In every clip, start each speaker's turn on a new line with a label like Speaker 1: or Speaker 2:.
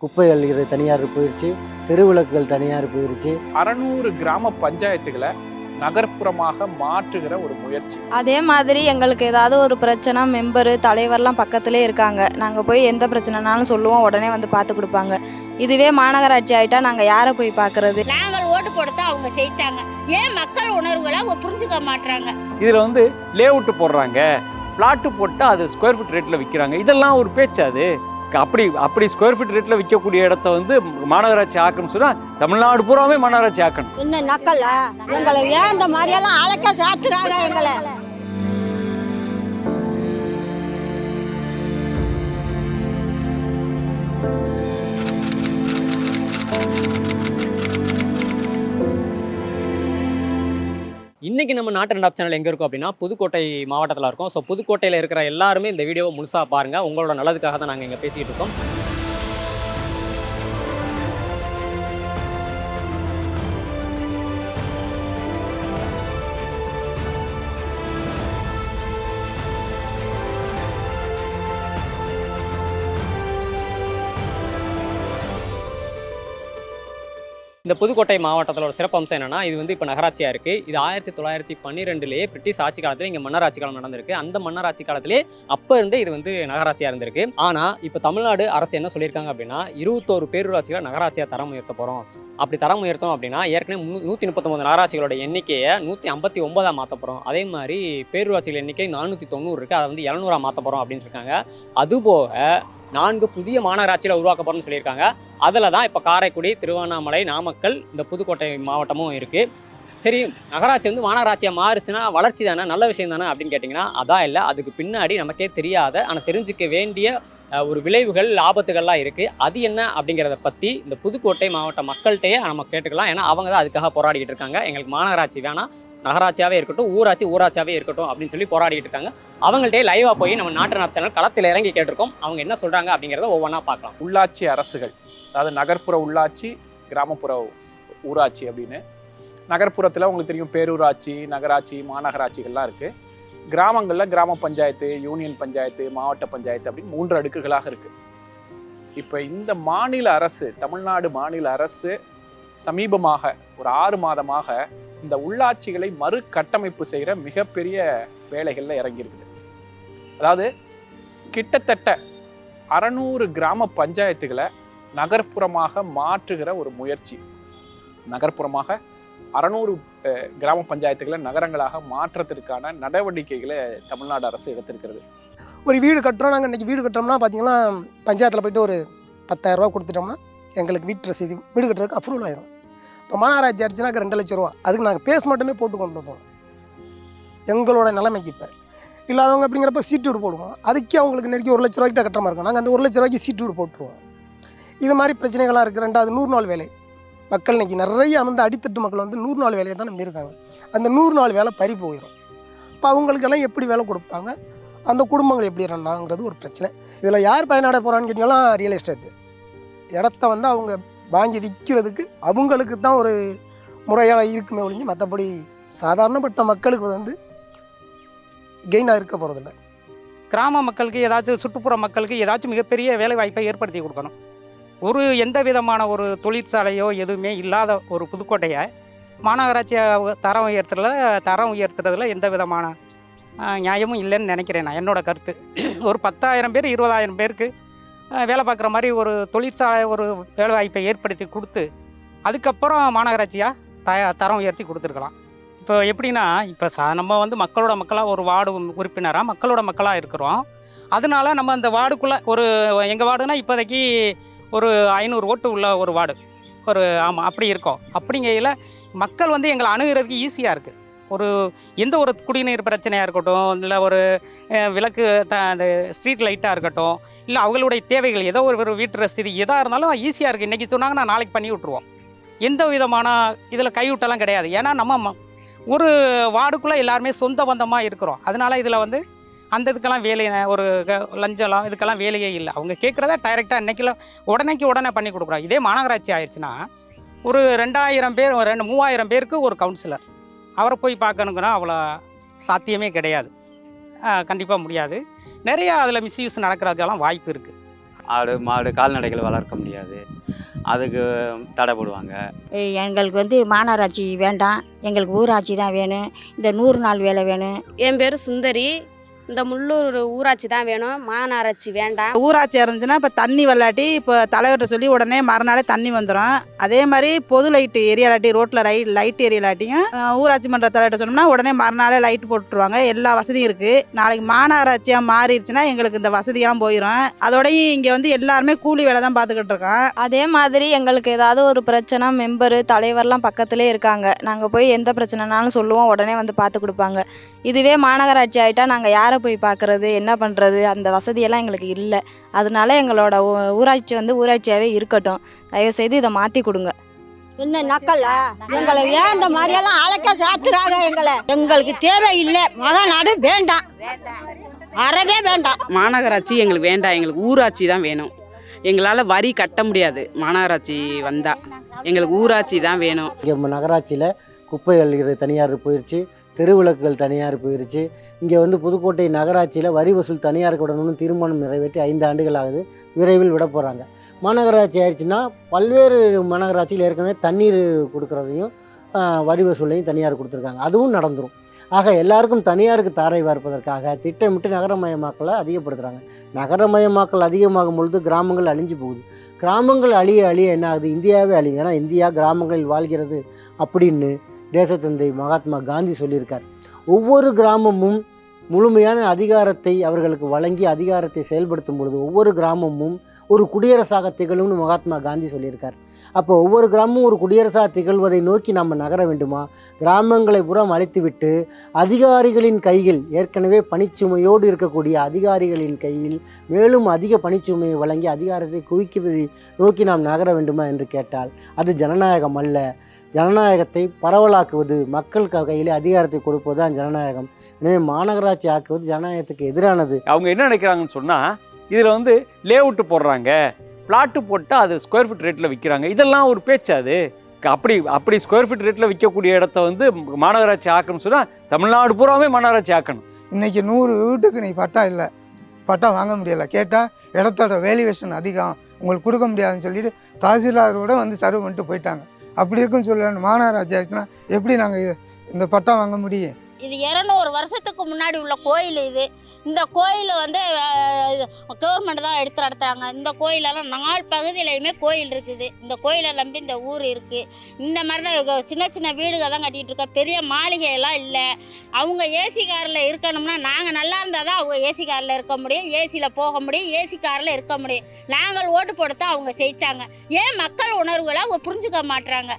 Speaker 1: குப்பை அள்ளிறது தனியார் போயிடுச்சு தெருவிளக்குகள் தனியார் போயிடுச்சு
Speaker 2: அறநூறு கிராம பஞ்சாயத்துகளை நகர்ப்புறமாக மாற்றுகிற ஒரு முயற்சி.
Speaker 3: அதே மாதிரி எங்களுக்கு ஏதாவது ஒரு பிரச்சனை மெம்பரு தலைவர்லாம் பக்கத்திலே இருக்காங்க. நாங்கள் போய் எந்த பிரச்சனைனாலும் சொல்லுவோம் உடனே வந்து பார்த்து கொடுப்பாங்க. இதுவே மாநகராட்சி ஆயிட்டா நாங்கள் யாரை போய் பார்க்கறது?
Speaker 4: நாங்கள் ஓட்டு போட்டு அவங்க ஜெயிச்சாங்க ஏன் மக்கள் உணர்வுகளை அவங்க புரிஞ்சுக்க மாட்றாங்க?
Speaker 5: இதில் வந்து லே போடுறாங்க. பிளாட்டு போட்டால் அது ஸ்கொயர் ஃபீட் ரேட்டில் விற்கிறாங்க. இதெல்லாம் ஒரு பேச்சு அது. அப்படி அப்படி ஸ்கொயர் ஃபீட் ரேட்டில் விற்கக்கூடிய இடத்த வந்து மாநகராட்சி ஆக்கணும்னு சொன்னால் தமிழ்நாடு பூராவே மாநகராட்சி ஆக்கணும்.
Speaker 6: இன்னும் நக்கல்ல எங்களை ஏன் இந்த மாதிரியெல்லாம் அழைக்க சாத்துறாங்க எங்களை?
Speaker 7: இன்றைக்கி நம்ம நாட்டு ரெண்டாப் சேனல் எங்கே இருக்கோம் அப்படின்னா புதுக்கோட்டை மாவட்டத்தில் இருக்கோம். ஸோ புதுக்கோட்டையில் இருக்கிற எல்லாருமே இந்த வீடியோவை முழுசாக பாருங்கள் உங்களோட நல்லதுக்காக தான் நாங்கள் இங்கே பேசிகிட்டு இருக்கோம். இந்த புதுக்கோட்டை மாவட்டத்தோட சிறப்பம்சம் என்னன்னா இது வந்து இப்போ நகராட்சியாக இருக்குது இது ஆயிரத்தி தொள்ளாயிரத்தி பன்னிரெண்டுலேயே பிரிட்டிஷ் ஆட்சி காலத்தில் இங்கே மன்னராட்சி காலம் நடந்திருக்கு. அந்த மன்னராட்சி காலத்திலே அப்போ இருந்தே இது வந்து நகராட்சியாக இருந்திருக்கு. ஆனால் இப்போ தமிழ்நாடு அரசு என்ன சொல்லியிருக்காங்க அப்படின்னா இருபத்தோரு பேரூராட்சிகளை நகராட்சியாக தரம் உயர்த்த போகிறோம் அப்படி தரம் உயர்த்தோம் அப்படின்னா ஏற்கனவே முன்னூ நூற்றி முப்பத்தொம்பது நகராட்சிகளோட எண்ணிக்கையை நூற்றி ஐம்பத்தி ஒன்பதாக மாற்ற போகிறோம் அதே மாதிரி பேரூராட்சிகள் எண்ணிக்கை நானூற்றி தொண்ணூறு இருக்குது அதை வந்து இரநூறா மாற்ற போகிறோம் அப்படின்னு இருக்காங்க. அதுபோக நான்கு புதிய மாநகராட்சியில் உருவாக்க போகிறோம்னு சொல்லியிருக்காங்க. அதில் தான் இப்போ காரைக்குடி திருவண்ணாமலை நாமக்கல் இந்த புதுக்கோட்டை மாவட்டமும் இருக்குது சரி நகராட்சி வந்து மாநகராட்சியாக மாறுச்சுன்னா வளர்ச்சி தானே நல்ல விஷயம் தானே அப்படின்னு கேட்டிங்கன்னா அதான் இல்லை. அதுக்கு பின்னாடி நமக்கே தெரியாத ஆனால் தெரிஞ்சுக்க வேண்டிய ஒரு விளைவுகள் ஆபத்துகள்லாம் இருக்குது அது என்ன அப்படிங்கிறத பற்றி இந்த புதுக்கோட்டை மாவட்ட மக்கள்கிட்டயே நம்ம கேட்டுக்கலாம். ஏன்னா அவங்க தான் அதுக்காக போராடிக்கிட்டு இருக்காங்க. எங்களுக்கு மாநகராட்சி வேணாம். நகராட்சியாகவே இருக்கட்டும் ஊராட்சி ஊராட்சியாகவே இருக்கட்டும் அப்படின்னு சொல்லி போராடிட்டு இருக்காங்க. அவங்கள்ட்டே லைவாக போய் நம்ம நாட்டு நாப் சேனல் களத்தில் இறங்கி கேட்டிருக்கோம். அவங்க என்ன சொல்கிறாங்க அப்படிங்கிறத ஒவ்வொன்றா பார்க்கலாம்.
Speaker 2: உள்ளாட்சி அரசுகள் அதாவது நகர்ப்புற உள்ளாட்சி கிராமப்புற ஊராட்சி அப்படின்னு. நகர்ப்புறத்தில் உங்களுக்கு தெரியும் பேரூராட்சி நகராட்சி மாநகராட்சிகள்லாம் இருக்குது கிராமங்களில் கிராம பஞ்சாயத்து யூனியன் பஞ்சாயத்து மாவட்ட பஞ்சாயத்து அப்படின்னு மூன்று அடுக்குகளாக இருக்குது இப்போ இந்த மாநில அரசு தமிழ்நாடு மாநில அரசு சமீபமாக ஒரு ஆறு மாதமாக இந்த உள்ளாட்சிகளை மறுகட்டமைப்பு செய்கிற மிகப்பெரிய வேலைகளில் இறங்கியிருக்குது அதாவது கிட்டத்தட்ட அறநூறு கிராம பஞ்சாயத்துகளை நகர்ப்புறமாக மாற்றுகிற ஒரு முயற்சி. நகர்ப்புறமாக அறநூறு கிராம பஞ்சாயத்துகளை நகரங்களாக மாற்றத்திற்கான நடவடிக்கைகளை தமிழ்நாடு அரசு எடுத்திருக்கிறது.
Speaker 8: ஒரு வீடு கட்டுறோம். நாங்கள் இன்றைக்கி வீடு கட்டுறோம்னா பார்த்தீங்கன்னா பஞ்சாயத்தில் போயிட்டு ஒரு பத்தாயிரரூபா கொடுத்துட்டோம்னா எங்களுக்கு வீட்டு ரசீது வீடு கட்டுறதுக்கு அப்ரூவல் ஆயிரும். இப்போ மாநகராட்சி ஆச்சுனாக்க ரெண்டு லட்ச ரூபா. அதுக்கு நாங்கள் பேஸ் மட்டுமே போட்டு கொண்டு வந்தோம். எங்களோட நிலைமைக்கு இப்போ. இல்லாதவங்க அப்படிங்கிறப்ப சீட்டு வீடு போடுவோம். அதுக்கே அவங்களுக்கு நெருக்கி ஒரு லட்ச ரூபாய்க்கு கட்டுற மாதிரி இருக்கும். நாங்கள் அந்த ஒரு லட்ச ரூபாய்க்கு சீட்டு வீடு போட்டுருவோம். இது மாதிரி பிரச்சனைகளாக இருக்குது ரெண்டாவது நூறு நாள் வேலை. மக்கள் இன்றைக்கி நிறைய வந்து அடித்தட்டு மக்கள் வந்து நூறு நாள் வேலையை தான் நம்பியிருக்காங்க அந்த நூறு நாள் வேலை பறி போயிடும் இப்போ அவங்களுக்கெல்லாம் எப்படி வேலை கொடுப்பாங்க? அந்த குடும்பங்கள் எப்படி இருந்தாங்கிறது ஒரு பிரச்சனை. இதில் யார் பயனாட போகிறான்னு கேட்டிங்கன்னா ரியல் எஸ்டேட்டு இடத்த வந்து அவங்க வாங்கி விற்கிறதுக்கு அவங்களுக்கு தான் ஒரு முறையாக இருக்குமே ஒழிஞ்சு மற்றபடி சாதாரணப்பட்ட மக்களுக்கு வந்து கெயினாக இருக்க போகிறதில்ல
Speaker 9: கிராம மக்களுக்கு ஏதாச்சும் சுற்றுப்புற மக்களுக்கு ஏதாச்சும் மிகப்பெரிய வேலைவாய்ப்பை ஏற்படுத்தி கொடுக்கணும். ஒரு எந்த விதமான ஒரு தொழிற்சாலையோ எதுவுமே இல்லாத ஒரு புதுக்கோட்டையை மாநகராட்சியை தரம் உயர்த்துறதுல தரம் உயர்த்துறதுல எந்த விதமான நியாயமும் இல்லைன்னு நினைக்கிறேன் நான். என்னோடய கருத்து. ஒரு பத்தாயிரம் பேர் இருபதாயிரம் பேருக்கு வேலை பார்க்குற மாதிரி ஒரு தொழிற்சாலை ஒரு வேலை வாய்ப்பை ஏற்படுத்தி கொடுத்து அதுக்கப்புறம் மாநகராட்சியாக த தரம் உயர்த்தி கொடுத்துருக்கலாம். இப்போ எப்படின்னா இப்போ சா நம்ம வந்து மக்களோட மக்களாக ஒரு வார்டு உறுப்பினராக மக்களோட மக்களாக இருக்கிறோம். அதனால நம்ம அந்த வார்டுக்குள்ளே ஒரு எங்கள் வார்டுனா இப்போதைக்கு ஒரு ஐநூறு ஓட்டு உள்ள ஒரு வார்டு. ஒரு ஆமாம் அப்படி இருக்கோம். அப்படிங்கையில் மக்கள் வந்து எங்களை அணுகிறதுக்கு ஈஸியாக இருக்குது ஒரு எந்த ஒரு குடிநீர் பிரச்சனையாக இருக்கட்டும் இல்லை ஒரு விளக்கு த அந்த ஸ்ட்ரீட் லைட்டாக இருக்கட்டும் இல்லை அவங்களுடைய தேவைகள் ஏதோ ஒரு ஒரு வீட்டு ரசீது எதாக இருந்தாலும் ஈஸியாக இருக்குது இன்றைக்கி சொன்னாங்கன்னா நாளைக்கு பண்ணி விட்ருவோம் எந்த விதமான இதில் கைவிட்டெல்லாம் கிடையாது. ஏன்னா நம்ம ம- ஒரு வார்டுக்குள்ளே எல்லாருமே சொந்த பந்தமாக இருக்கிறோம். அதனால இதில் வந்து அந்த இதுக்கெல்லாம் வேலை ஒரு க- லஞ்சம்லாம் இதுக்கெல்லாம் வேலையே இல்லை. அவங்க கேட்குறத டைரெக்டாக இன்றைக்கில உடனேக்கு உடனே பண்ணி கொடுக்குறோம். இதே மாநகராட்சி ஆயிடுச்சுன்னா ஒரு ரெண்டாயிரம் பேர் ரெண்டு மூவாயிரம் பேருக்கு ஒரு கவுன்சிலர் அவரை போய் பார்க்கணுங்கன்னா அவ்வளோ சாத்தியமே கிடையாது. கண்டிப்பாக முடியாது. நிறையா அதில் மிஸ்யூஸ் நடக்கிறதுக்கெல்லாம் வாய்ப்பு இருக்குது
Speaker 10: ஆடு மாடு கால்நடைகள் வளர்க்க முடியாது. அதுக்கு தடை போடுவாங்க.
Speaker 6: எங்களுக்கு வந்து மாநகராட்சி வேண்டாம். எங்களுக்கு ஊராட்சி தான் வேணும். இந்த நூறு நாள் வேலை வேணும்.
Speaker 3: என் பேர் சுந்தரி. இந்த முள்ளூர் ஊராட்சி தான் வேணும். மாநகராட்சி வேண்டாம்.
Speaker 11: ஊராட்சி இருந்துச்சுன்னா இப்போ தண்ணி வரலாட்டி இப்போ தலைவர்கிட்ட சொல்லி உடனே மறுநாளே தண்ணி வந்துடும் அதே மாதிரி பொது லைட்டு எரியலாட்டி ரோட்டில் ரை லைட் எரியலாட்டியும் அஹ், ஊராட்சி மன்ற தலைவர்கிட்ட சொன்னோம்னா உடனே மறுநாளே லைட் போட்டுருவாங்க. எல்லா வசதியும் இருக்குது நாளைக்கு மாநகராட்சியாக மாறிடுச்சுன்னா எங்களுக்கு இந்த வசதியெல்லாம் போயிடும் அதோடயும் இங்கே வந்து எல்லாருமே கூலி வேலை தான் பார்த்துக்கிட்டு இருக்கோம்.
Speaker 3: அதே மாதிரி எங்களுக்கு ஏதாவது ஒரு பிரச்சனை மெம்பரு தலைவர்லாம் பக்கத்துலேயே இருக்காங்க. நாங்கள் போய் எந்த பிரச்சனைனாலும் சொல்லுவோம். உடனே வந்து பார்த்து கொடுப்பாங்க. இதுவே மாநகராட்சி ஆகிட்டா நாங்கள் யாரை போய் பார்க்குறது என்ன பண்ணுறது அந்த வசதியெல்லாம் எங்களுக்கு இல்லை. அதனால எங்களோட ஊராட்சி வந்து ஊராட்சியாகவே இருக்கட்டும். தயவுசெய்து இதை மாற்றி கொடுங்க.
Speaker 6: என்ன நக்கல்ல எங்களை ஏன் இந்த மாதிரியெல்லாம் அழைக்க சாத்துறாங்க எங்களை? எங்களுக்கு தேவை இல்லை மகநாடு வேண்டாம். அறவே வேண்டாம்.
Speaker 11: மாநகராட்சி எங்களுக்கு வேண்டாம். எங்களுக்கு ஊராட்சி தான் வேணும். எங்களால் வரி கட்ட முடியாது. மாநகராட்சி வந்தால் எங்களுக்கு ஊராட்சி தான் வேணும்.
Speaker 1: இங்கே நகராட்சியில் குப்பைகள் தனியார் போயிடுச்சு தெருவிளக்குகள் தனியார் போயிருச்சு. இங்கே வந்து புதுக்கோட்டை நகராட்சியில் வரி வசூல் தனியாருக்கு விடணும்னு தீர்மானம் நிறைவேற்றி ஐந்து ஆண்டுகள் ஆகுது விரைவில் விட போகிறாங்க மாநகராட்சி ஆயிடுச்சுன்னா பல்வேறு மாநகராட்சியில் ஏற்கனவே தண்ணீர் கொடுக்குறதையும் வரி வசூலையும் தனியார் கொடுத்துருக்காங்க. அதுவும் நடந்துடும் ஆக எல்லாருக்கும் தனியாருக்கு தாரை வார்ப்பதற்காக திட்டமிட்டு நகரமயமாக்கலை அதிகப்படுத்துகிறாங்க நகரமயமாக்கல் அதிகமாகும் பொழுது கிராமங்கள் அழிஞ்சு போகுது. கிராமங்கள் அழிய அழிய என்ன ஆகுது? இந்தியாவே அழியும் ஏன்னா இந்தியா கிராமங்களில் வாழ்கிறது அப்படின்னு தேசத்தந்தை மகாத்மா காந்தி சொல்லியிருக்கார். ஒவ்வொரு கிராமமும் முழுமையான அதிகாரத்தை அவர்களுக்கு வழங்கி அதிகாரத்தை செயல்படுத்தும் பொழுது ஒவ்வொரு கிராமமும் ஒரு குடியரசாக திகழும்னு மகாத்மா காந்தி சொல்லியிருக்கார். அப்போ ஒவ்வொரு கிராமமும் ஒரு குடியரசாக திகழ்வதை நோக்கி நம்ம நகர வேண்டுமா? கிராமங்களை புறம் அழைத்துவிட்டு அதிகாரிகளின் கையில் ஏற்கனவே பணிச்சுமையோடு இருக்கக்கூடிய அதிகாரிகளின் கையில் மேலும் அதிக பணிச்சுமையை வழங்கி அதிகாரத்தை குவிக்குவதை நோக்கி நாம் நகர வேண்டுமா? என்று கேட்டால் அது ஜனநாயகம் அல்ல. ஜனநாயகத்தை பரவலாக்குவது மக்கள் க- கையிலே அதிகாரத்தை கொடுப்பது தான் ஜனநாயகம். எனவே மாநகராட்சி ஆக்குவது ஜனநாயகத்துக்கு எதிரானது.
Speaker 5: அவங்க என்ன நினைக்கிறாங்கன்னு சொன்னால் இதில் வந்து லேஅவுட்டு போடுறாங்க. பிளாட்டு போட்டால் அது ஸ்கொயர் ஃபீட் ரேட்டில் விற்கிறாங்க இதெல்லாம் ஒரு பேச்சு அது. அப்படி அப்படி ஸ்கொயர் ஃபீட் ரேட்டில் விற்கக்கூடிய இடத்த வந்து மாநகராட்சி ஆக்கணும்னு சொன்னால் தமிழ்நாடு பூராவே மாநகராட்சி ஆக்கணும்.
Speaker 8: இன்னைக்கு நூறு வீட்டுக்கு நீ பட்டா இல்லை. பட்டா வாங்க முடியலை. கேட்டால் இடத்தோட வேல்யூவேஷன் அதிகம். உங்களுக்கு கொடுக்க முடியாதுன்னு சொல்லிட்டு தாசில்தாரோட வந்து சர்வ் பண்ணிட்டு போயிட்டாங்க. அப்படி இருக்குன்னு சொல்லலாம் மாநகராட்சி ஆச்சுன்னா எப்படி நாங்கள் இந்த பட்டா வாங்க முடியும்?
Speaker 4: இது இரநூறு வருஷத்துக்கு முன்னாடி உள்ள கோயில் இது. இந்த கோயில் வந்து கவர்மெண்ட் தான் எடுத்து நடத்துகிறாங்க இந்த கோயிலெல்லாம் நாலு பகுதியிலையுமே கோயில் இருக்குது. இந்த கோயிலை நம்பி இந்த ஊர் இருக்குது இந்த மாதிரி தான் சின்ன சின்ன வீடுகள் தான் கட்டிகிட்டு இருக்கோம். பெரிய மாளிகை எல்லாம் இல்லை. அவங்க ஏசி காரில் இருக்கணும்னா நாங்கள் நல்லா இருந்தால் தான் அவங்க ஏசி காரில் இருக்க முடியும். ஏசியில் போக முடியும். ஏசி காரில் இருக்க முடியும். நாங்கள் ஓட்டு போட்டு தான் அவங்க ஜெயிச்சாங்க. ஏன் மக்கள் உணர்வுகளை அவங்க புரிஞ்சுக்க மாட்டுறாங்க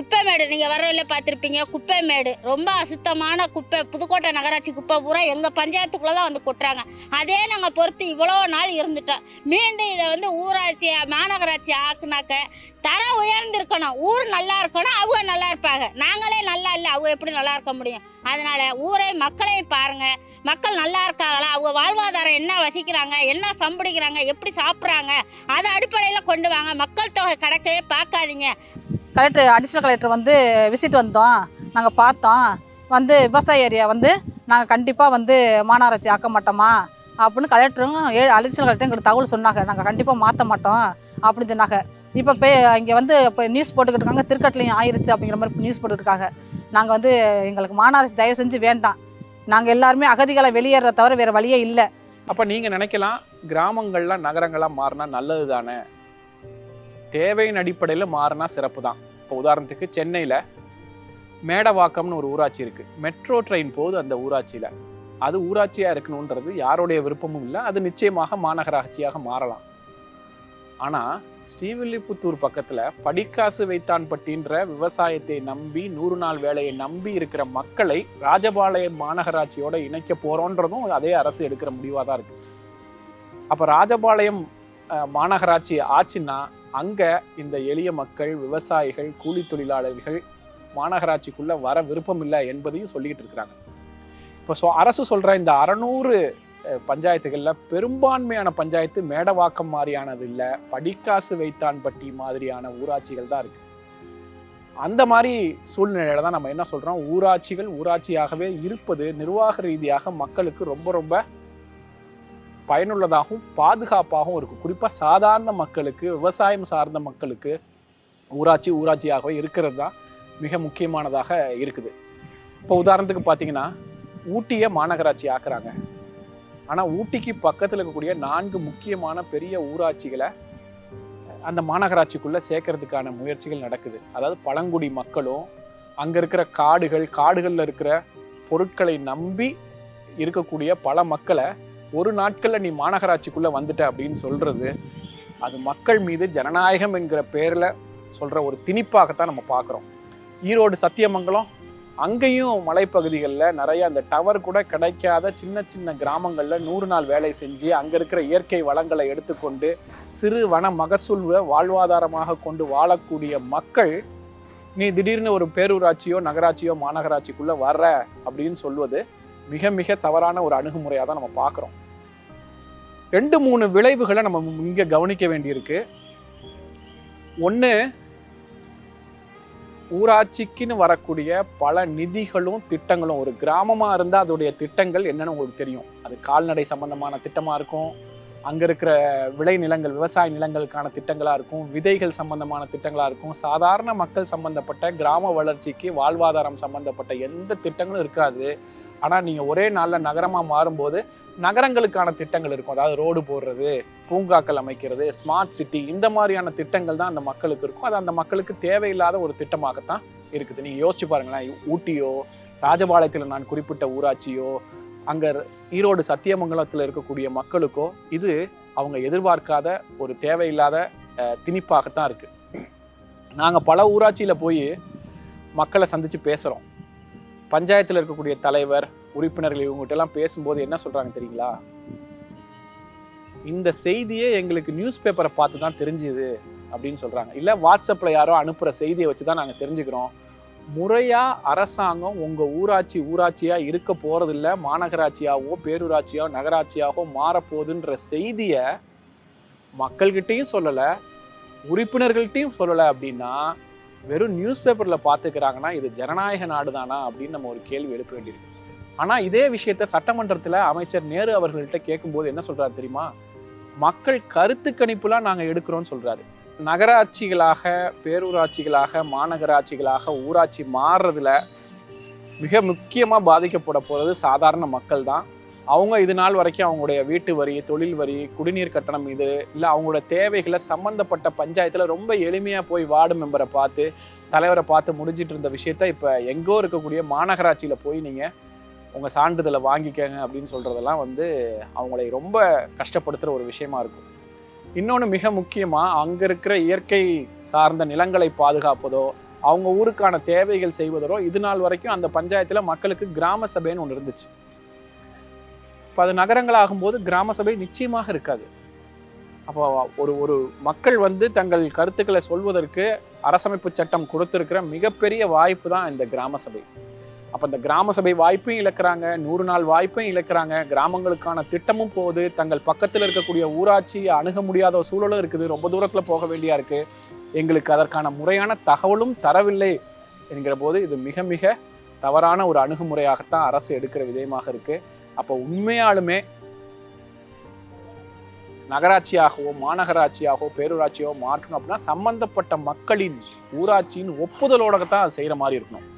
Speaker 4: குப்பைமேடு நீங்கள் வரவில்லை பார்த்துருப்பீங்க. குப்பைமேடு ரொம்ப அசுத்தமான குப்பை. புதுக்கோட்டை நகராட்சி குப்பை பூரா எங்கள் பஞ்சாயத்துக்குள்ளே தான் வந்து கொட்டுறாங்க. அதே நாங்கள் பொறுத்து இவ்வளோ நாள் இருந்துட்டோம். மீண்டும் இதை வந்து ஊராட்சி மாநகராட்சி ஆக்குனாக்க தரம் உயர்ந்திருக்கணும். ஊர் நல்லா இருக்கணும் அவங்க நல்லா இருப்பாங்க. நாங்களே நல்லா இல்லை அவங்க எப்படி நல்லா இருக்க முடியும்? அதனால ஊரை மக்களையும் பாருங்கள் மக்கள் நல்லா இருக்காங்களா? அவங்க வாழ்வாதாரம் என்ன வசிக்கிறாங்க? என்ன சம்பிடிக்கிறாங்க? எப்படி சாப்பிட்றாங்க? அதை அடிப்படையில் கொண்டு வாங்க. மக்கள் தொகை கணக்கையே பார்க்காதீங்க.
Speaker 3: கலெக்டர் அடிஷ்னல் கலெக்டர் வந்து விசிட் வந்தோம். நாங்கள் பார்த்தோம். வந்து விவசாய ஏரியா வந்து நாங்கள் கண்டிப்பாக வந்து மாநகராட்சி ஆக்க மாட்டோமா? அப்படின்னு கலெக்டரும் ஏ அடிஷ்னல் கலெக்டர் எங்களுக்கு தகவல் சொன்னாங்க. நாங்கள் கண்டிப்பாக மாற்ற மாட்டோம் அப்படின்னு சொன்னாங்க. இப்போ போய் இங்கே வந்து இப்போ நியூஸ் போட்டுக்கிட்டு இருக்காங்க திருக்கட்லையும் ஆயிடுச்சு அப்படிங்கிற மாதிரி நியூஸ் போட்டுருக்காங்க நாங்கள் வந்து எங்களுக்கு மாநகராட்சி தயவு செஞ்சு வேண்டாம். நாங்கள் எல்லாருமே அகதிகளை வெளியேறத தவிர வேறு வழியே இல்லை.
Speaker 2: அப்போ நீங்கள் நினைக்கலாம் கிராமங்கள்லாம் நகரங்களாக மாறினா நல்லது தானே தேவையின் அடிப்படையில் மாறினா சிறப்பு தான் இப்போ உதாரணத்துக்கு சென்னையில் மேடவாக்கம்னு ஒரு ஊராட்சி இருக்குது மெட்ரோ ட்ரெயின் போகுது அந்த ஊராட்சியில். அது ஊராட்சியாக இருக்கணுன்றது யாருடைய விருப்பமும் இல்லை. அது நிச்சயமாக மாநகராட்சியாக மாறலாம். ஆனால் ஸ்ரீவில்லிபுத்தூர் பக்கத்தில் படிக்காசு வைத்தான்பட்டின்ற விவசாயத்தை நம்பி நூறு நாள் வேலையை நம்பி இருக்கிற மக்களை ராஜபாளையம் மாநகராட்சியோட இணைக்க போகிறோன்றதும் அதே அரசு எடுக்கிற முடிவாக தான் இருக்குது அப்போ ராஜபாளையம் மாநகராட்சி ஆச்சுன்னா அங்கே இந்த எளிய மக்கள் விவசாயிகள் கூலி தொழிலாளர்கள் மாநகராட்சிக்குள்ளே வர விருப்பம் இல்லை என்பதையும் சொல்லிக்கிட்டு இருக்கிறாங்க இப்போ ஸோ அரசு சொல்கிற இந்த அறநூறு பஞ்சாயத்துகளில் பெரும்பான்மையான பஞ்சாயத்து மேடவாக்கம் மாதிரியானது இல்லை படிக்காசு வைத்தான்பட்டி மாதிரியான ஊராட்சிகள் தான் இருக்குது அந்த மாதிரி சூழ்நிலையில தான் நம்ம என்ன சொல்கிறோம் ஊராட்சிகள் ஊராட்சியாகவே இருப்பது நிர்வாக ரீதியாக மக்களுக்கு ரொம்ப ரொம்ப பயனுள்ளதாகவும் பாதுகாப்பாகவும் இருக்கும். குறிப்பாக சாதாரண மக்களுக்கு விவசாயம் சார்ந்த மக்களுக்கு ஊராட்சி ஊராட்சியாகவே இருக்கிறது தான் மிக முக்கியமானதாக இருக்குது. இப்போ உதாரணத்துக்கு பார்த்தீங்கன்னா ஊட்டியை மாநகராட்சி ஆக்குறாங்க. ஆனால் ஊட்டிக்கு பக்கத்தில் இருக்கக்கூடிய நான்கு முக்கியமான பெரிய ஊராட்சிகளை அந்த மாநகராட்சிக்குள்ளே சேர்க்கறதுக்கான முயற்சிகள் நடக்குது. அதாவது பழங்குடி மக்களும் அங்கே இருக்கிற காடுகள் காடுகளில் இருக்கிற பொருட்களை நம்பி இருக்கக்கூடிய பல மக்களை ஒரு நாட்களில் நீ மாநகராட்சிக்குள்ளே வந்துட்ட அப்படின்னு சொல்கிறது அது மக்கள் மீது ஜனநாயகம் என்கிற பேரில் சொல்கிற ஒரு திணிப்பாகத்தான் நம்ம பார்க்குறோம். ஈரோடு சத்தியமங்கலம் அங்கேயும் மலைப்பகுதிகளில் நிறைய அந்த டவர் கூட கிடைக்காத சின்ன சின்ன கிராமங்களில் நூறு நாள் வேலை செஞ்சு அங்கே இருக்கிற இயற்கை வளங்களை எடுத்துக்கொண்டு சிறு வன மகசூல்வை வாழ்வாதாரமாக கொண்டு வாழக்கூடிய மக்கள் நீ திடீர்னு ஒரு பேரூராட்சியோ நகராட்சியோ மாநகராட்சிக்குள்ளே வர்ற அப்படின்னு சொல்வது மிக மிக தவறான ஒரு அணுகுமுறையாக தான் நம்ம பார்க்குறோம். ரெண்டு மூணு விளைவுகளை நம்ம இங்கே கவனிக்க வேண்டியிருக்கு. ஒன்று ஊராட்சிக்குன்னு வரக்கூடிய பல நிதிகளும் திட்டங்களும் ஒரு கிராமமாக இருந்தால் அதோடைய திட்டங்கள் என்னன்னு உங்களுக்கு தெரியும். அது கால்நடை சம்பந்தமான திட்டமாக இருக்கும். அங்கே இருக்கிற விளை நிலங்கள் விவசாய நிலங்களுக்கான திட்டங்களாக இருக்கும். விதைகள் சம்பந்தமான திட்டங்களாக இருக்கும். சாதாரண மக்கள் சம்பந்தப்பட்ட கிராம வளர்ச்சிக்கு வாழ்வாதாரம் சம்பந்தப்பட்ட எந்த திட்டங்களும் இருக்காது. ஆனால் நீங்கள் ஒரே நாளில் நகரமாக மாறும்போது நகரங்களுக்கான திட்டங்கள் இருக்கும். அதாவது ரோடு போடுறது பூங்காக்கள் அமைக்கிறது ஸ்மார்ட் சிட்டி இந்த மாதிரியான திட்டங்கள் தான் அந்த மக்களுக்கு இருக்கும். அது அந்த மக்களுக்கு தேவையில்லாத ஒரு திட்டமாகத்தான் இருக்குது. நீங்கள் யோசிச்சு பாருங்களேன். ஊட்டியோ ராஜபாளையத்தில் நான் குறிப்பிட்ட ஊராட்சியோ அங்கே ஈரோடு சத்தியமங்கலத்தில் இருக்கக்கூடிய மக்களுக்கோ இது அவங்க எதிர்பார்க்காத ஒரு தேவையில்லாத திணிப்பாகத்தான் இருக்குது நாங்கள் பல ஊராட்சியில் போய் மக்களை சந்தித்து பேசுகிறோம் பஞ்சாயத்தில் இருக்கக்கூடிய தலைவர் உறுப்பினர்கள் இவங்ககிட்ட எல்லாம் பேசும்போது என்ன சொல்கிறாங்க தெரியுங்களா? இந்த செய்தியே எங்களுக்கு நியூஸ் பேப்பரை பார்த்து தான் தெரிஞ்சுது அப்படின்னு சொல்கிறாங்க இல்லை வாட்ஸ்அப்பில் யாரோ அனுப்புகிற செய்தியை வச்சு தான் நாங்கள் தெரிஞ்சுக்கிறோம். முறையாக அரசாங்கம் உங்கள் ஊராட்சி ஊராட்சியாக இருக்க போகிறதில்ல மாநகராட்சியாகவோ பேரூராட்சியாக நகராட்சியாகவோ மாறப்போகுதுன்ற செய்தியை மக்கள்கிட்டையும் சொல்லலை உறுப்பினர்கள்ட்டையும் சொல்லலை அப்படின்னா வெறும் நியூஸ் பேப்பரில் பார்த்துக்கிறாங்கன்னா இது ஜனநாயக நாடு தானா அப்படின்னு நம்ம ஒரு கேள்வி எழுப்ப வேண்டியிருக்கு. ஆனால் இதே விஷயத்த சட்டமன்றத்தில் அமைச்சர் நேரு அவர்கள்ட்ட கேட்கும்போது என்ன சொல்கிறாரு தெரியுமா? மக்கள் கருத்து கணிப்புலாம் நாங்கள் எடுக்கிறோம்னு சொல்கிறாரு நகராட்சிகளாக பேரூராட்சிகளாக மாநகராட்சிகளாக ஊராட்சி மாறுறதுல மிக முக்கியமாக பாதிக்கப்பட போகிறது சாதாரண மக்கள் தான் அவங்க இது நாள் வரைக்கும் அவங்களுடைய வீட்டு வரி தொழில் வரி குடிநீர் கட்டணம் இது இல்லை அவங்களோட தேவைகளை சம்மந்தப்பட்ட பஞ்சாயத்தில் ரொம்ப எளிமையாக போய் வார்டு மெம்பரை பார்த்து தலைவரை பார்த்து முடிஞ்சிட்டு இருந்த விஷயத்த இப்போ எங்கோ இருக்கக்கூடிய மாநகராட்சியில் போய் நீங்கள் உங்கள் சான்றிதழை வாங்கிக்கங்க அப்படின்னு சொல்கிறதெல்லாம் வந்து அவங்களை ரொம்ப கஷ்டப்படுத்துகிற ஒரு விஷயமா இருக்கும். இன்னொன்று மிக முக்கியமாக அங்கே இருக்கிற இயற்கை சார்ந்த நிலங்களை பாதுகாப்பதோ அவங்க ஊருக்கான தேவைகள் செய்வதோ இது நாள் வரைக்கும் அந்த பஞ்சாயத்தில் மக்களுக்கு கிராம சபைன்னு ஒன்று இருந்துச்சு. இப்போ அது நகரங்களாகும்போது கிராம சபை நிச்சயமாக இருக்காது. அப்போ ஒரு ஒரு மக்கள் வந்து தங்கள் கருத்துக்களை சொல்வதற்கு அரசமைப்பு சட்டம் கொடுத்துருக்கிற மிகப்பெரிய வாய்ப்பு தான் இந்த கிராம சபை. அப்போ இந்த கிராம சபை வாய்ப்பையும் இழக்கிறாங்க நூறு நாள் வாய்ப்பையும் இழக்கிறாங்க கிராமங்களுக்கான திட்டமும் போகுது தங்கள் பக்கத்தில் இருக்கக்கூடிய ஊராட்சியை அணுக முடியாத சூழலும் இருக்குது ரொம்ப தூரத்தில் போக வேண்டியா இருக்குது எங்களுக்கு அதற்கான முறையான தகவலும் தரவில்லை என்கிற போது இது மிக மிக தவறான ஒரு அணுகுமுறையாகத்தான் அரசு எடுக்கிற விதயமாக இருக்குது அப்போ உண்மையாலுமே நகராட்சியாகவோ மாநகராட்சியாகவோ பேரூராட்சியாகவோ மாற்றணும் அப்படின்னா சம்பந்தப்பட்ட மக்களின் ஊராட்சியின் ஒப்புதலோட தான் அது செய்கிற மாதிரி இருக்கணும்.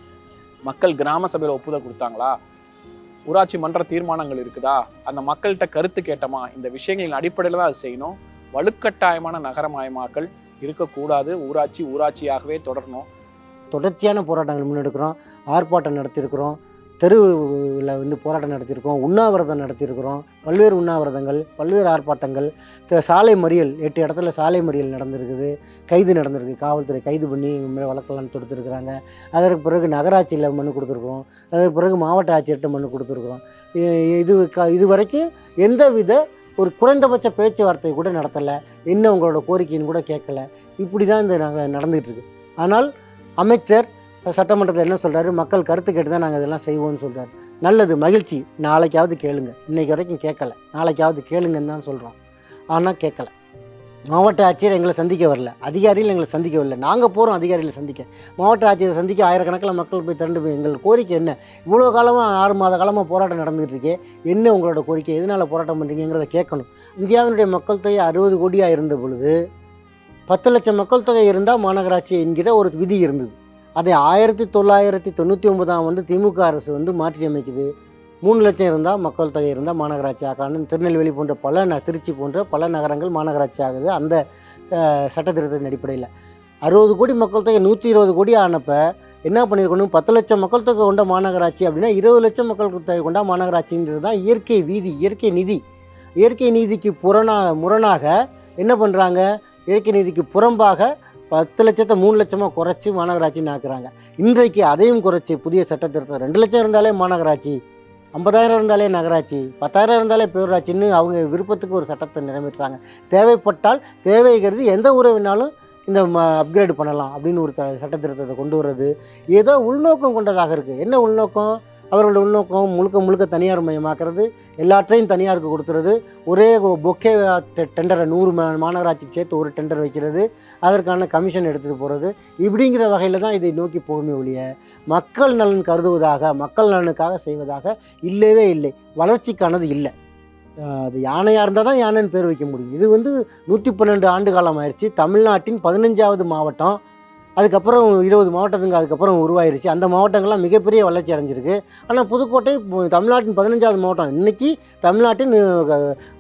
Speaker 2: மக்கள் கிராம சபையில் ஒப்புதல் கொடுத்தாங்களா? ஊராட்சி மன்ற தீர்மானங்கள் இருக்குதா? அந்த மக்கள்கிட்ட கருத்து கேட்டோமா? இந்த விஷயங்களின் அடிப்படையில் தான் அது செய்யணும். வலுக்கட்டாயமான நகரமயமாக்கல் இருக்கக்கூடாது. ஊராட்சி ஊராட்சியாகவே தொடரணும்.
Speaker 1: தொடர்ச்சியான போராட்டங்கள் முன்னெடுக்கிறோம். ஆர்ப்பாட்டம் நடத்தியிருக்கிறோம். தெருவில் வந்து போராட்டம் நடத்தியிருக்கோம் உண்ணாவிரதம் நடத்தியிருக்கிறோம். பல்வேறு உண்ணாவிரதங்கள் பல்வேறு ஆர்ப்பாட்டங்கள். த- சாலை மறியல் எட்டு இடத்துல சாலை மறியல் நடந்திருக்குது. கைது நடந்திருக்கு. காவல்துறை கைது பண்ணி இவங்க மேலே வழக்கெல்லாம் தொடுத்துருக்குறாங்க. அதற்கு பிறகு நகராட்சியில் மனு கொடுத்துருக்குறோம். அதற்கு பிறகு மாவட்ட ஆட்சியர்கிட்ட மனு கொடுத்துருக்குறோம். இது க இது வரைக்கும் எந்தவித ஒரு குறைந்தபட்ச பேச்சுவார்த்தை கூட நடத்தலை. என்ன உங்களோட கோரிக்கைன்னு கூட கேட்கல இப்படி தான் இந்த நாங்கள் நடந்துகிட்ருக்கு ஆனால் அமைச்சர் சட்டமன்றத்தில் என்ன சொல்கிறாரு மக்கள் கருத்து கேட்டு தான் நாங்கள் இதெல்லாம் செய்வோம்னு சொல்கிறாரு நல்லது மகிழ்ச்சி. நாளைக்காவது கேளுங்க. இன்னைக்கு வரைக்கும் கேட்கல. நாளைக்காவது கேளுங்கன்னு தான் சொல்கிறோம் ஆனால் கேட்கல. மாவட்ட ஆட்சியர் எங்களை சந்திக்க வரல. அதிகாரிகள் எங்களை சந்திக்க வரல. நாங்கள் போகிறோம் அதிகாரிகளை சந்திக்க. மாவட்ட ஆட்சியரை சந்திக்க ஆயிரக்கணக்கில் மக்கள் போய் திரண்டு போய் எங்கள் கோரிக்கை என்ன? இவ்வளோ காலமாக ஆறு மாத காலமாக போராட்டம் நடந்துகிட்டு இருக்கே. என்ன உங்களோட கோரிக்கை? எதனால் போராட்டம் பண்ணுறீங்கிறத கேட்கணும். இந்தியாவினுடைய மக்கள் தொகை அறுபது கோடியாக இருந்த பொழுது பத்து லட்சம் மக்கள் தொகை இருந்தால் மாநகராட்சி என்கிற ஒரு விதி இருந்தது. அதை ஆயிரத்தி தொள்ளாயிரத்தி தொண்ணூற்றி ஒன்பதாம் வந்து திமுக அரசு வந்து மாற்றி அமைக்குது மூணு லட்சம் இருந்தால் மக்கள் தொகை இருந்தால் மாநகராட்சி ஆக்கலாம்னு திருநெல்வேலி போன்ற பல ந திருச்சி போன்ற பல நகரங்கள் மாநகராட்சி ஆகுது. அந்த அஹ், சட்ட திருத்தத்தின் அடிப்படையில். அறுபது கோடி மக்கள் தொகை நூற்றி இருபது கோடி ஆனப்போ என்ன பண்ணியிருக்கணும் பத்து லட்சம் மக்கள் தொகை கொண்ட மாநகராட்சி அப்படின்னா இருபது லட்சம் மக்கள் தொகை கொண்ட மாநகராட்சின்றது தான் இயற்கை வீதி இயற்கை நிதி. இயற்கை நீதிக்கு புறனா முரணாக என்ன பண்ணுறாங்க இயற்கை நீதிக்கு புறம்பாக பத்து லட்சத்தை மூணு லட்சமாக குறைச்சி மாநகராட்சின்னு ஆக்குறாங்க. இன்றைக்கு அதையும் குறைச்சி புதிய சட்ட திருத்தம் ரெண்டு லட்சம் இருந்தாலே மாநகராட்சி ஐம்பதாயிரம் இருந்தாலே நகராட்சி பத்தாயிரம் இருந்தாலே பேரூராட்சின்னு அவங்க விருப்பத்துக்கு ஒரு சட்டத்தை நிறைவேற்றுறாங்க. தேவைப்பட்டால் தேவை கருதி எந்த உறவினாலும் இந்த அப்கிரேட் பண்ணலாம் அப்படின்னு ஒரு த கொண்டு வர்றது ஏதோ உள்நோக்கம் கொண்டதாக இருக்குது என்ன உள்நோக்கம்? அவர்களோட உள்நோக்கம் முழுக்க முழுக்க தனியார் மயமாக்குறது எல்லாற்றையும் தனியாருக்கு கொடுத்துறது. ஒரே பொக்கே டெண்டரை நூறு மாநகராட்சிக்கு சேர்த்து ஒரு டெண்டர் வைக்கிறது. அதற்கான கமிஷன் எடுத்துகிட்டு போகிறது இப்படிங்கிற வகையில் தான் இதை நோக்கி போகுமே ஒழிய மக்கள் நலன் கருதுவதாக மக்கள் நலனுக்காக செய்வதாக இல்லவே இல்லை. வளர்ச்சிக்கானது இல்லை. அது யானையாக இருந்தால் தான் யானைன்னு பேர் வைக்க முடியும். இது வந்து நூற்றி பன்னெண்டு ஆண்டு காலம் ஆயிடுச்சு தமிழ்நாட்டின் பதினஞ்சாவது மாவட்டம் அதுக்கப்புறம் இருபது மாவட்டத்துங்க அதுக்கப்புறம் உருவாயிருச்சு. அந்த மாவட்டங்கள்லாம் மிகப்பெரிய வளர்ச்சி அடைஞ்சிருக்கு. ஆனால் புதுக்கோட்டை தமிழ்நாட்டின் பதினஞ்சாவது மாவட்டம். இன்றைக்கி தமிழ்நாட்டின்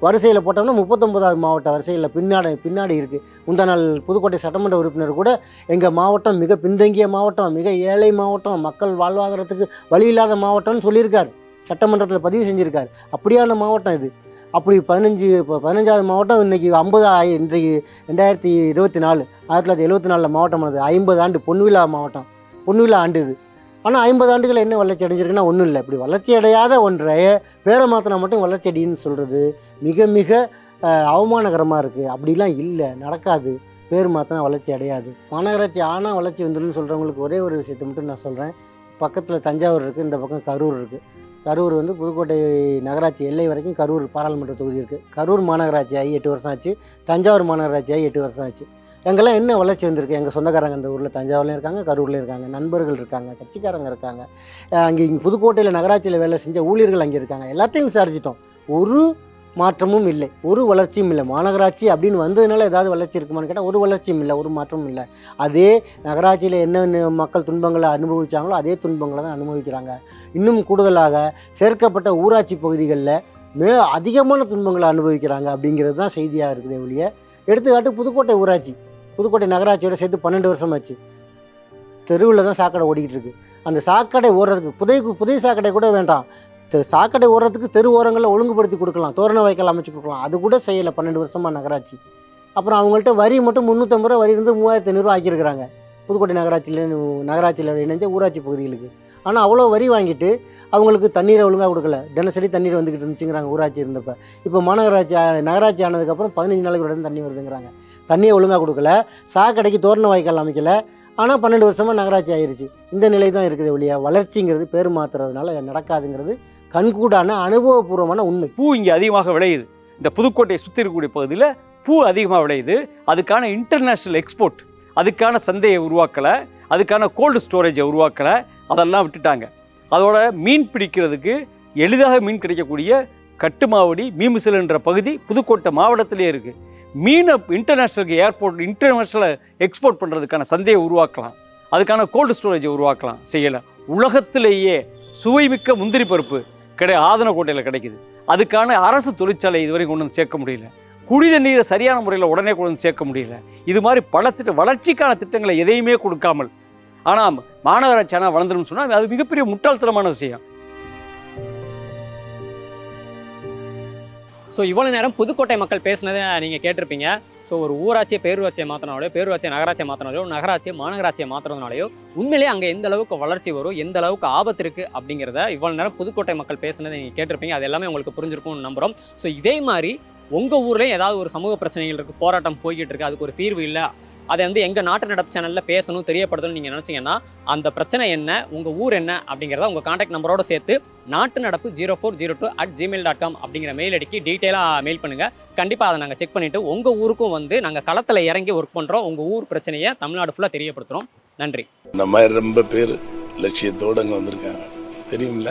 Speaker 1: வரிசையில் போட்டோம்னா முப்பத்தொம்போதாவது மாவட்ட வரிசையில் பின்னாடி பின்னாடி இருக்குது முந்தா நாள் புதுக்கோட்டை சட்டமன்ற உறுப்பினர் கூட எங்கள் மாவட்டம் மிக பின்தங்கிய மாவட்டம் மிக ஏழை மாவட்டம் மக்கள் வாழ்வாதாரத்துக்கு வழி இல்லாத மாவட்டம்னு சொல்லியிருக்கார். சட்டமன்றத்தில் பதிவு செஞ்சுருக்கார். அப்படியான மாவட்டம் இது. அப்படி பதினஞ்சு இப்போ பதினஞ்சாவது மாவட்டம் இன்றைக்கி ஐம்பது ஆயி- இன்றைக்கு ரெண்டாயிரத்தி இருபத்தி நாலு. ஆயிரத்தி தொள்ளாயிரத்தி எழுபத்தி நாலில் மாவட்டம் ஆனது ஐம்பது ஆண்டு பொன்விழா மாவட்டம். பொன்விழா ஆண்டு இது. ஆனால் ஐம்பது ஆண்டுகள் என்ன வளர்ச்சி அடைஞ்சிருக்குன்னா ஒன்றும் இல்லை. இப்படி வளர்ச்சி அடையாத ஒன்றை பேரை மாற்றினா மட்டும் வளர்ச்சி அடைன்னு சொல்கிறது மிக மிக அவமானகரமாக இருக்குது அப்படிலாம் இல்லை. நடக்காது. பேர் மாற்றினா வளர்ச்சி அடையாது. மாநகராட்சி ஆனால் வளர்ச்சி வந்துடும் சொல்கிறவங்களுக்கு ஒரே ஒரு விஷயத்தை மட்டும் நான் சொல்கிறேன் பக்கத்தில் தஞ்சாவூர் இருக்குது இந்த பக்கம் கரூர் இருக்குது கரூர் வந்து புதுக்கோட்டை நகராட்சி எல்லை வரைக்கும் கரூர் பாராளுமன்ற தொகுதி இருக்குது கரூர் மாநகராட்சி ஆகி எட்டு வருஷம் ஆச்சு. தஞ்சாவூர் மாநகராட்சி ஆகி எட்டு வருஷம் ஆச்சு. எங்கெல்லாம் என்ன வளர்ச்சி வந்திருக்கு? எங்கள் சொந்தக்காரங்க இந்த ஊரில் தஞ்சாவூர்லேயும் இருக்காங்க கரூர்லேயும் இருக்காங்க நண்பர்கள் இருக்காங்க கட்சிக்காரங்க இருக்காங்க. அங்கே இங்கே புதுக்கோட்டையில் நகராட்சியில் வேலை செஞ்ச ஊழியர்கள் அங்கே இருக்காங்க. எல்லாத்தையும் விசாரிச்சிட்டோம். ஒரு மாற்றமும் இல்லை. ஒரு வளர்ச்சியும் இல்லை. மாநகராட்சி அப்படின்னு வந்ததுனால ஏதாவது வளர்ச்சி இருக்குமான்னு கேட்டால் ஒரு வளர்ச்சியும் இல்லை. ஒரு மாற்றமும் இல்லை. அதே நகராட்சியில் என்னென்ன மக்கள் துன்பங்களை அனுபவிச்சாங்களோ அதே துன்பங்களை தான் அனுபவிக்கிறாங்க. இன்னும் கூடுதலாக சேர்க்கப்பட்ட ஊராட்சி பகுதிகளில் மே அதிகமான துன்பங்களை அனுபவிக்கிறாங்க அப்படிங்கிறது தான் செய்தியாக இருக்குது ஒழிய எடுத்துக்காட்டு புதுக்கோட்டை ஊராட்சி. புதுக்கோட்டை நகராட்சியோட சேர்த்து பன்னெண்டு வருஷம் ஆச்சு. தெருவில் தான் சாக்கடை ஓடிக்கிட்டு இருக்கு. அந்த சாக்கடை ஓடுறதுக்கு புதை புதை சாக்கடை கூட வேண்டாம். சாக்கடை ஓடுறதுக்கு தெரு ஓரங்களில் ஒழுங்குபடுத்தி கொடுக்கலாம். தோரண வாய்க்கால் அமைச்சு கொடுக்கலாம். அது கூட செய்யலை. பன்னெண்டு வருஷமாக நகராட்சி. அப்புறம் அவங்கள்ட்ட வரி மட்டும் முந்நூற்றம்பது ரூபா வரி இருந்து மூவாயிரத்தி ஐநூறுரூவா ஆக்கியிருக்கிறாங்க. புதுக்கோட்டை நகராட்சியில் நகராட்சியில் இணைஞ்ச ஊராட்சி பகுதிகளுக்கு. ஆனால் அவ்வளோ வரி வாங்கிட்டு அவங்களுக்கு தண்ணீரை ஒழுங்காக கொடுக்கல. தினசரி தண்ணீர் வந்துக்கிட்டு இருந்துச்சுங்கிறாங்க ஊராட்சி இருந்தப்போ. இப்போ மாநகராட்சி நகராட்சி ஆனதுக்கப்புறம் பதினஞ்சு நாளைக்கு உடனே தண்ணி வருதுங்கிறாங்க. தண்ணியை ஒழுங்காக கொடுக்கல. சாக்கடைக்கு தோரண வாய்க்கால் அமைக்கல. ஆனால் பன்னெண்டு வருஷமாக நகராட்சி ஆயிடுச்சு இந்த நிலை தான் இருக்குது ஒழிய. வளர்ச்சிங்கிறது பேர் மாத்துறதுனால நடக்காதுங்கிறது கண்கூடான அனுபவபூர்வமான உண்மை.
Speaker 5: பூ இங்கே அதிகமாக விளையுது. இந்த புதுக்கோட்டையை சுற்றி இருக்கக்கூடிய பகுதியில் பூ அதிகமாக விளையுது. அதுக்கான இன்டர்நேஷ்னல் எக்ஸ்போர்ட் அதுக்கான சந்தையை உருவாக்கலை. அதுக்கான கோல்டு ஸ்டோரேஜை உருவாக்கலை. அதெல்லாம் விட்டுட்டாங்க. அதோட மீன் பிடிக்கிறதுக்கு எளிதாக மீன் கிடைக்கக்கூடிய கட்டுமாவடி மீமுசில் என்ற பகுதி புதுக்கோட்டை மாவட்டத்திலே இருக்குது மீனை இன்டர்நேஷ்னலுக்கு ஏர்போர்ட் இன்டர்நேஷ்னலை எக்ஸ்போர்ட் பண்ணுறதுக்கான சந்தையை உருவாக்கலாம். அதுக்கான கோல்டு ஸ்டோரேஜை உருவாக்கலாம். செய்யலை. உலகத்திலேயே சுவைமிக்க முந்திரி பருப்பு கிடை ஆதனக்கோட்டையில் கிடைக்குது. அதுக்கான அரசு தொழிற்சாலை இதுவரை கொண்டு வந்து சேர்க்க முடியல. குடித நீரை சரியான முறையில் உடனே கொண்டு வந்து சேர்க்க முடியல. இது மாதிரி பல திட்ட வளர்ச்சிக்கான திட்டங்களை எதையுமே கொடுக்காமல் ஆனால் மாநகராட்சி ஆனால் வளர்ந்துடும் சொன்னால் அது மிகப்பெரிய முட்டாள்தனமான விஷயம்.
Speaker 7: ஸோ இவ்வளோ நேரம் புதுக்கோட்டை மக்கள் பேசினதை நீங்கள் கேட்டிருப்பீங்க. ஸோ ஒரு ஊராட்சியை பேரூராட்சியை மாற்றினாலோ பேரூராட்சியை நகராட்சியை மாற்றினாலோ நகராட்சியை மாநகராட்சியை மாற்றுறதுனாலையோ உண்மையிலேயே அங்கே எந்த அளவுக்கு வளர்ச்சி வரும் எந்த அளவுக்கு ஆபத்து இருக்குது அப்படிங்கிறத இவ்வளோ நேரம் புதுக்கோட்டை மக்கள் பேசினதை நீங்கள் கேட்டிருப்பீங்க. அது எல்லாமே உங்களுக்கு புரிஞ்சிருக்கும்னு நம்புகிறோம் ஸோ இதே மாதிரி உங்கள் ஊர்லேயும் ஏதாவது ஒரு சமூக பிரச்சனைகள் இருக்குது போராட்டம் போய்கிட்டு இருக்குது அதுக்கு ஒரு தீர்வு இல்லை அதை வந்து எங்கள் நாட்டு நடப்பு சேனலில் பேசணும் தெரியப்படுத்தணும்னு நீங்கள் நினச்சிங்கன்னா அந்த பிரச்சனை என்ன உங்கள் ஊர் என்ன அப்படிங்கிறத உங்கள் காண்டாக்ட் நம்பரோட சேர்த்து நாட்டு நடப்பு zero four zero two at Gmail dot com அப்படிங்கிற மெயில் அடிக்கி டீட்டெயிலாக மெயில் பண்ணுங்கள் கண்டிப்பாக அதை நாங்கள் செக் பண்ணிவிட்டு உங்கள் ஊருக்கும் வந்து நாங்கள் களத்தில் இறங்கி ஒர்க் பண்ணுறோம் உங்கள் ஊர் பிரச்சனையை தமிழ்நாடு ஃபுல்லாக தெரியப்படுத்துகிறோம் நன்றி.
Speaker 12: இந்த மாதிரி ரொம்ப பேர் லட்சியத்தோடு அங்கே வந்திருக்காங்க. தெரியுமில்ல